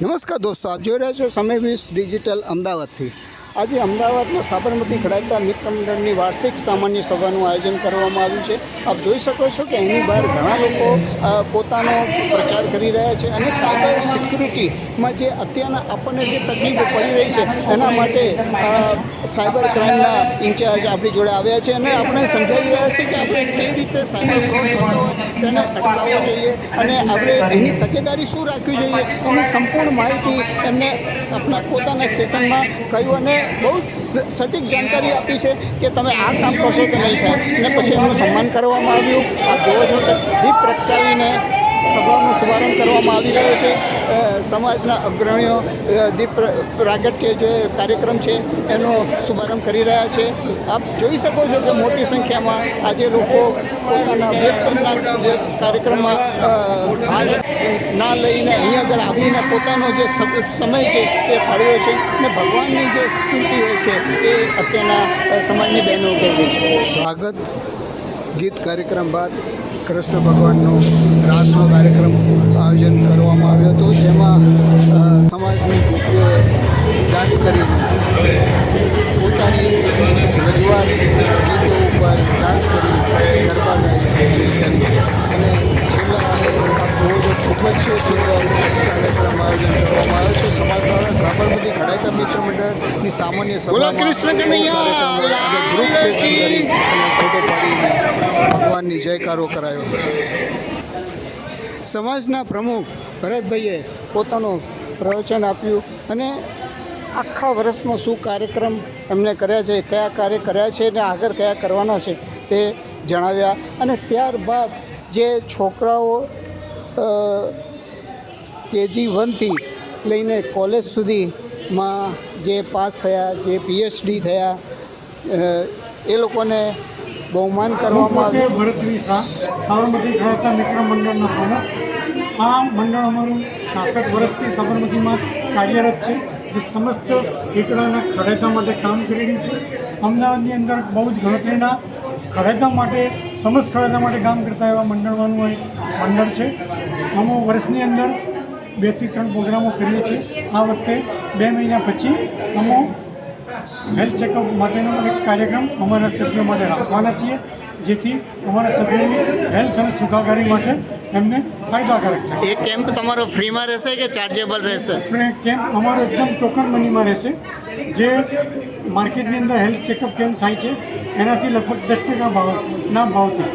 નમસ્કાર દોસ્તો આપ જોઈ રહ્યા છો સમય વીસ ડિજિટલ અમદાવાદથી. આજે અમદાવાદમાં સાબરમતી ખડાતા મિત્ર વાર્ષિક સામાન્ય સભાનું આયોજન કરવામાં આવ્યું છે. આપ જોઈ શકો છો કે એની બહાર ઘણા લોકો પોતાનો પ્રચાર કરી રહ્યા છે અને સાયબર સિક્યુરિટીમાં જે અત્યારના આપણને જે તકલીફો પડી રહી છે, એના માટે સાયબર ક્રાઇમના ઇન્ચાર્જ આપણી જોડે આવ્યા છે અને આપણે સમજાવી રહ્યા છીએ કે આપણે કેવી રીતે સાયબર ફ્રોડ થતો હોય તેને અટકાવવો જોઈએ અને આપણે એની તકેદારી શું રાખવી જોઈએ એની સંપૂર્ણ માહિતી એમને આપણા પોતાના સેશનમાં કહ્યું અને બહુ સટીક જાણકારી આપી છે કે તમે આ કામ કરશો તો નહીં થાય. અને પછી એમનું સન્માન કરવામાં આવ્યું. આપ જુઓ છો કે દીપ પ્રગટાવીને સભાનો શુભારંભ કરવામાં આવી રહ્યો છે. સમાજના અગ્રણીઓ દીપ પ્ર- પ્રાગટ્ય જે કાર્યક્રમ છે એનો શુભારંભ કરી રહ્યા છે. આપ જોઈ શકો છો કે મોટી સંખ્યામાં આજે લોકો પોતાના વ્યસ્તના કાર્યક્રમમાં ભાગ ના લઈને અહીંયા આગળ આવીને પોતાનો જે સમય છે એ ફાળવ્યો છે અને ભગવાનની જે સ્તુતિ હોય છે એ અત્યારના સમાજની બહેનો કરવી છે. સ્વાગત. ગીત કાર્યક્રમ બાદ કૃષ્ણ ભગવાનનો રાસનો કાર્યક્રમ આયોજન કરવામાં આવ્યો હતો, જેમાં મંડળની સામાન્ય સભામાં કૃષ્ણ કનૈયા ગ્રુપ સેશન કરી અને ફોટો પાડીને ભગવાનની જયકારો કરાયો. સમાજના પ્રમુખ ભરતભાઈએ પોતાનું પ્રવચન આપ્યું અને આખા વર્ષમાં શું કાર્યક્રમ એમને કર્યા છે કયા કાર્ય કર્યા છે અને આગળ કયા કરવાના છે તે જણાવ્યા અને ત્યારબાદ જે છોકરાઓ કેજી વનથી લઈને કોલેજ સુધીમાં જે પાસ થયા જે પીએચડી થયા એ લોકોને બહુમાન કરવામાં આવ્યું. વખતે ભરતવી સાબરમતી ખડતા મિત્ર મંડળના પ્રમુખ. આ મંડળ અમારું છાસઠ વર્ષથી સાબરમતીમાં કાર્યરત છે જે સમસ્ત એકડાના ખડેતા માટે કામ કરી રહ્યું છે. અમદાવાદની અંદર બહુ જ ગણતરીના ખડેતા માટે સમસ્ત ખડેતા માટે કામ કરતા એવા મંડળવાનું એક મંડળ છે. અમુક વર્ષની અંદર બેથી ત્રણ પ્રોગ્રામો કરીએ છીએ. આ વખતે બે મહિના પછી અમો હેલ્થ ચેકઅપ માટેનો એક કાર્યક્રમ અમારા સભ્યો માટે રાખવાના છીએ જેથી અમારા સભ્યોની હેલ્થ અને સુખાકારી માટે એમને ફાયદાકારક થાય. એ કેમ્પ તમારો ફ્રીમાં રહેશે કે ચાર્જેબલ રહેશે? કેમ્પ અમારો એકદમ ટોકન મનીમાં રહેશે જે માર્કેટની અંદર હેલ્થ ચેકઅપ કેમ્પ થાય છે એનાથી લગભગ દસ ટકા ભાવ ના ભાવથી